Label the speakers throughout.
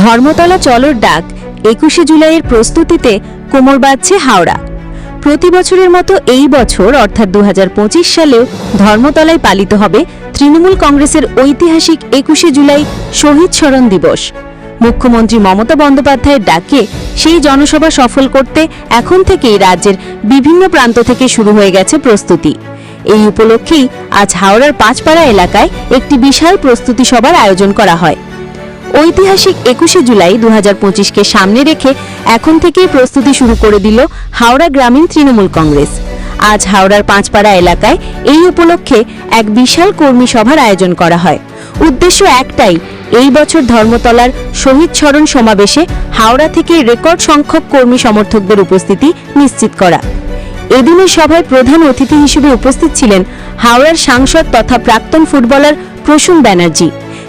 Speaker 1: ধর্মতলা চলর ডাক, একুশে জুলাইয়ের প্রস্তুতিতে কোমর বাঁধছে হাওড়া। প্রতি বছরের মতো এই বছর, অর্থাৎ দু হাজার পঁচিশ সালেও, ধর্মতলায় পালিত হবে তৃণমূল কংগ্রেসের ঐতিহাসিক একুশে জুলাই শহীদ স্মরণ দিবস। মুখ্যমন্ত্রী মমতা বন্দ্যোপাধ্যায়ের ডাকে সেই জনসভা সফল করতে এখন থেকেই রাজ্যের বিভিন্ন প্রান্ত থেকে শুরু হয়ে গেছে প্রস্তুতি। এই উপলক্ষেই আজ হাওড়ার পাঁচপাড়া এলাকায় একটি বিশাল প্রস্তুতি সভার আয়োজন করা হয়। ঐতিহাসিক একুশে জুলাই দু কে সামনে রেখে এখন থেকেই প্রস্তুতি শুরু করে দিল হাওড়া গ্রামীণ তৃণমূল কংগ্রেস। আজ হাওড়ার পাঁচপাড়া এলাকায় এই উপলক্ষে এক বিশাল কর্মী সভার আয়োজন করা হয়। উদ্দেশ্য একটাই, এই বছর ধর্মতলার শহীদ স্মরণ সমাবেশে হাওড়া থেকে রেকর্ড সংখ্যক কর্মী সমর্থকদের উপস্থিতি নিশ্চিত করা। এদিনের সভায় প্রধান অতিথি হিসেবে উপস্থিত ছিলেন হাওড়ার সাংসদ তথা প্রাক্তন ফুটবলার প্রসূন ব্যানার্জি।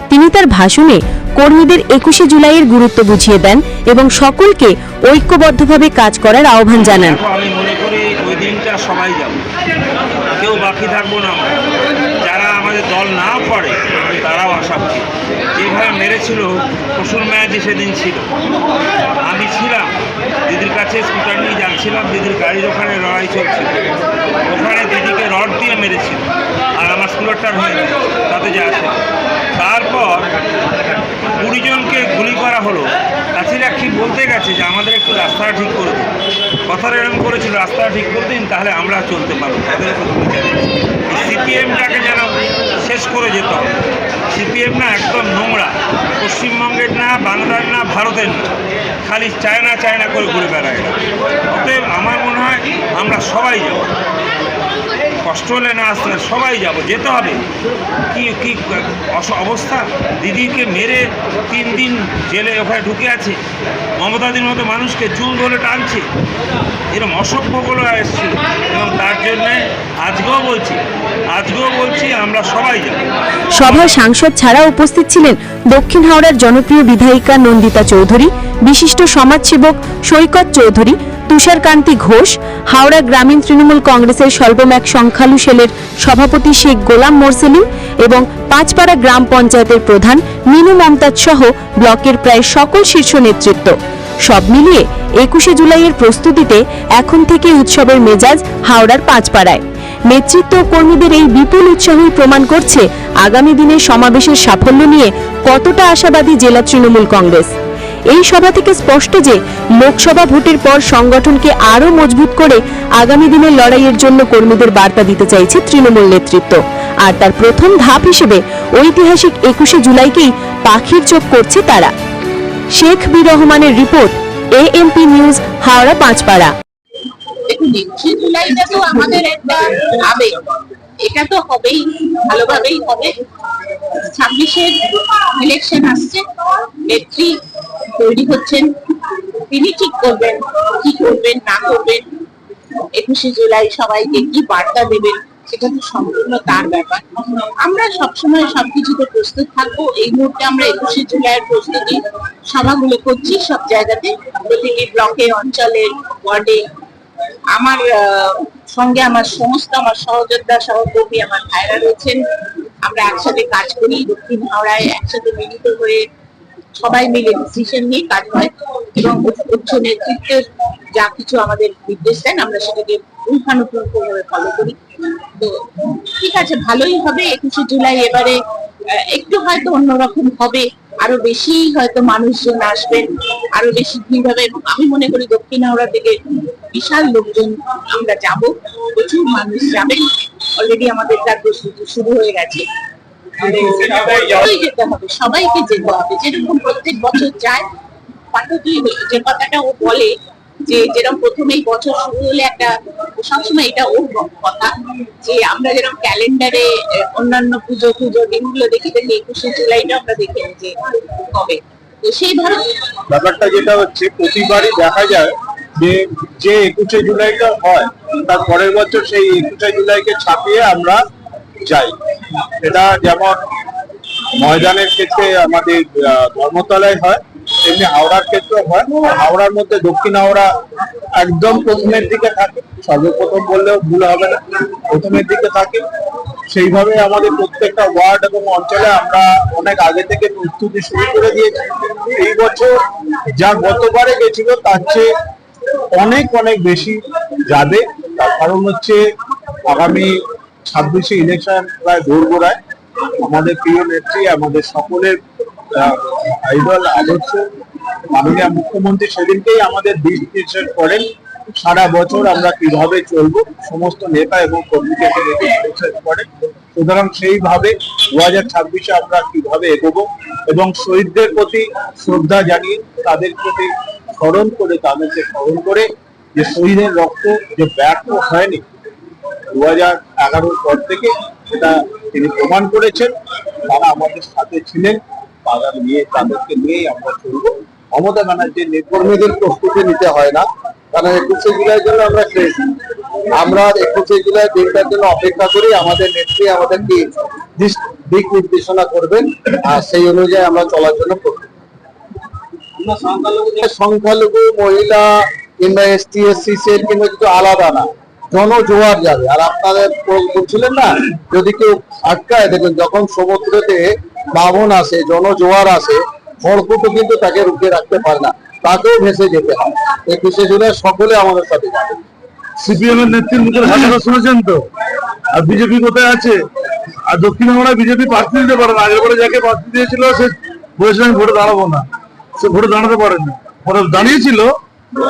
Speaker 1: তিনি তার ভাষণে কর্মীদের একুশে জুলাইয়ের গুরুত্ব বুঝিয়ে দেন এবং সকলকে ঐক্যবদ্ধভাবে কাজ করার আহ্বান জানান।
Speaker 2: আমি মনে করি ওই দিনটা সবাই যাব। কেউ বাকি থাকব না যারা আমাদের দল না করে তারাও আশা করি যেভাবে মেরেছিল প্রসূন ম্যাচই সেদিন ছিল। আমি ছিলাম, দিদির কাছে স্কুটার নিয়ে যাচ্ছিলাম, দিদির গাড়ির ওখানে লড়াই চলছিল। ওখানে দিদিকে রড দিয়ে মেরেছিল। আর আমার স্কুটারটার হয়ে তাতে যা আসে। তারপর কুড়িজনকে গুলি করা হলো। চাষিরা কি বলতে গেছে যে, আমাদের একটু রাস্তাটা ঠিক করে দিন। কথাটা এরকম করেছিল, রাস্তাটা ঠিক করে দিন, তাহলে আমরা চলতে পারব তাদের সিপিএমটাকে যেন শেষ করে যেত, সিপিএম না একদম নোংরা। পশ্চিমবঙ্গের না, বাংলার না, ভারতের না। খালি চায়না চায়না করে ঘুরে বেড়ায় অতএব আমার মনে হয় আমরা সবাই যাব। কষ্ট হলে না আসলে সবাই যাব, যেতে হবে। কি কি অবস্থা? দিদিকে মেরে তিন দিন জেলে ওখানে ঢুকে আছে। মমতাদির মতো মানুষকে চুল ধরে টানছে। এরকম অসভ্যগুলো এসেছিল এবং তার জন্যে আজকেও বলছি আজকেও বলছি আমরা সবাই যাব।
Speaker 1: সভায় সাংসদ ছাড়া উপস্থিত ছিলেন দক্ষিণ হাওড়ার জনপ্রিয় বিধায়িকা নন্দিতা চৌধুরী, বিশিষ্ট সমাজসেবক সৈকত চৌধুরী তুষারকান্তি ঘোষ, হাওড়া গ্রামীণ তৃণমূল কংগ্রেসের স্বল্পম্যাক সংখ্যালু সেলের সভাপতি শেখ গোলাম মোরসেলিম এবং পাঁচপাড়া গ্রাম পঞ্চায়েতের প্রধান মিনু মমতাজ সহ ব্লকের প্রায় সকল শীর্ষ নেতৃত্ব। সব মিলিয়ে একুশে জুলাইয়ের প্রস্তুতিতে এখন থেকে উৎসবের মেজাজ হাওড়ার পাঁচপাড়ায়। নেতৃত্ব কর্মীদের এই বিপুল উৎসাহই প্রমাণ করছে আগামী দিনের সমাবেশের সাফল্য নিয়ে কতটা আশাবাদী জেলা তৃণমূল কংগ্রেস। এই সভা থেকে স্পষ্ট যে লোকসভা ভোটের পর সংগঠনকে আরও মজবুত করে আগামী দিনের লড়াইয়ের জন্য কর্মীদের বার্তা দিতে চাইছে তৃণমূল নেতৃত্ব। আর তার প্রথম ধাপ হিসেবে ঐতিহাসিক একুশে জুলাইকেই পাখির চোখ করছে তারা। শেখ বি রহমানের report A AMP news, Howrah Panchpara.
Speaker 3: এটা তো হবেই, ভালোভাবেই হবে। ছাব্বিশের ইলেকশন আসছে, নেত্রী তৈরি হচ্ছেন, তিনি ঠিক করবেন, কি করবেন, না করবেন, একুশে জুলাই সবাইকে কি বার্তা দেবেন, সেটা তো সম্পূর্ণ তার ব্যাপার। আমরা সবসময় সবকিছুতে প্রস্তুত থাকব, এই মুহূর্তে আমরা একুশে জুলাইয়ের প্রস্তুতি সভাগুলো করছি সব জায়গাতে, প্রতিটি ব্লকে, অঞ্চলে, ওয়ার্ডে। আমার সঙ্গে আমার সমস্ত আমার সহযোদ্ধা সহকর্মী, আমার ভাইরা রয়েছেন। আমরা একসাথে কাজ করি, দক্ষিণ হাওড়ায় একসাথে মিলিত হয়ে সবাই মিলে ডিসিশন নিয়ে কাজ হয় এবং উচ্চ নেতৃত্বের যা কিছু আমাদের নির্দেশ দেন, আমরা সেটাকে পুঙ্খানুপুঙ্খভাবে ফলো করি। তো ঠিক আছে, ভালোই হবে। একুশে জুলাই এবারে একটু হয়তো অন্যরকম হবে। আরও বেশি হয়তো মানুষজন আসবেন, আরও বেশি ভিড় হবে এবং আমি মনে করি দক্ষিণ হাওড়া থেকে বিশাল লোকজন আমরা যাব। প্রচুর মানুষ যাবেন। অলরেডি আমাদের তার শুরু হয়ে গেছে। যেতে হবে সবাইকে যেতে হবে। যেরকম প্রত্যেক বছর যায় পাঠকই যে কথাটা ও বলে যে যেরকম প্রথমেই বছর শুরু হলে একটা সবসময় এটা ওর কথা যে আমরা যেরকম ক্যালেন্ডারে অন্যান্য পুজো পুজো দিনগুলো দেখি দেখি একুশে জুলাইটা আমরা দেখে যে কবে। তো সেইভাবে
Speaker 4: ব্যাপারটা যেটা হচ্ছে প্রতিবারই দেখা যায় যে যে একুশে জুলাইটা হয় তার পরের বছর সেই একুশে জুলাইকে ছাপিয়ে আমরা যাই। এটা যেমন ময়দানের ক্ষেত্রে আমাদের ধর্মতলায় হয়, তেমনি হাওড়ার ক্ষেত্রে হয়। হাওড়ার মধ্যে দক্ষিণ হাওড়া একদম প্রথমের দিকে থাকে। সর্বপ্রথম বললেও ভুল হবে না, প্রথমের দিকে থাকে। সেইভাবে আমাদের প্রত্যেকটা ওয়ার্ড এবং অঞ্চলে আমরা অনেক আগে থেকে প্রস্তুতি শুরু করে দিয়েছি। এই বছর যা গতবারে গেছিল, তার চেয়ে অনেক অনেক বেশি যাবে। তার কারণ হচ্ছে আগামী ছাব্বিশে ইলেকশন প্রায় দোরগোড়ায় আমাদের প্রিয় নেত্রী, আমাদের সকলের আইডল আদর্শ, মাননীয় মুখ্যমন্ত্রী সেদিনকেই আমাদের দিক নির্দেশ করেন, সারা বছর আমরা কীভাবে চলবো, সমস্ত নেতা এবং কর্মীকে করেন। সুতরাং সেইভাবে দু হাজার ছাব্বিশে আমরা কীভাবে এগোবো এবং শহীদদের প্রতি শ্রদ্ধা জানিয়ে, তাদের প্রতি স্মরণ করে, তাদেরকে স্মরণ করে যে শহীদের রক্ত যে ব্যর্থ হয়নি দু হাজার এগারোর পর থেকে সেটা তিনি প্রমাণ করেছেন। তারা আমাদের সাথে ছিলেন। তারা নিয়ে, তাদেরকে নিয়েই আমরা চলবো। মমতা ব্যানার্জির কর্মীদের প্রস্তুতি নিতে হয় না। কারণ একুশে জুলাই জন্য আমরা খেয়েছি আমরা একুশে জুলাই দিনটার জন্য অপেক্ষা করি। আমাদের নেত্রী আমাদেরকে দিক নির্দেশনা করবেন। আর সেই অনুযায়ী আমরা চলার জন্য প্রস্তুত। সংখ্যালঘু মহিলা কিংবা এসটি, এসসি সেল কিংবা কিছু আলাদা না জনজোয়ার যাবে। আর আপনাদের বল- বলছিলেন না, যদি কেউ আটকায়, দেখুন, যখন সমুদ্রতে বামন আসে, জনজোয়ার আসে, খড়কুটো কিন্তু তাকে রুখে রাখতে পারে না। তাকেও ভেসে যেতে হয়। একুশে জুলাই সকলে আমাদের সাথে যাবে।
Speaker 5: সিপিএম এর নেত্রীর মুখের ভাষা শুনেছেন তো? আর বিজেপি কোথায় আছে? আর দক্ষিণ বাংলা বিজেপি প্রার্থী দিতে পারে না। আগের বারে যাকে প্রার্থী দিয়েছিল, সে বলেছিলেন আমি ভোটে দাঁড়াবো না। সে ভোটে দাঁড়াতে পারেনি। ভোটে দাঁড়িয়েছিল,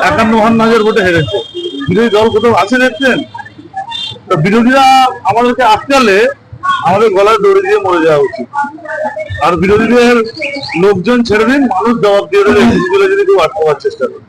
Speaker 5: একান্ন হাজার ভোটে হেরেছে। বিরোধী দল কোথাও আছে দেখছেন? বিরোধীরা আমাদেরকে আটকালে আমাদের গলায় দড়ি দিয়ে মরে যাওয়া উচিত। আর বিরোধীদের লোকজন ছেড়ে দিন, মানুষ জবাব দিয়ে দেবে যদি কেউ আটকাবার চেষ্টা করে।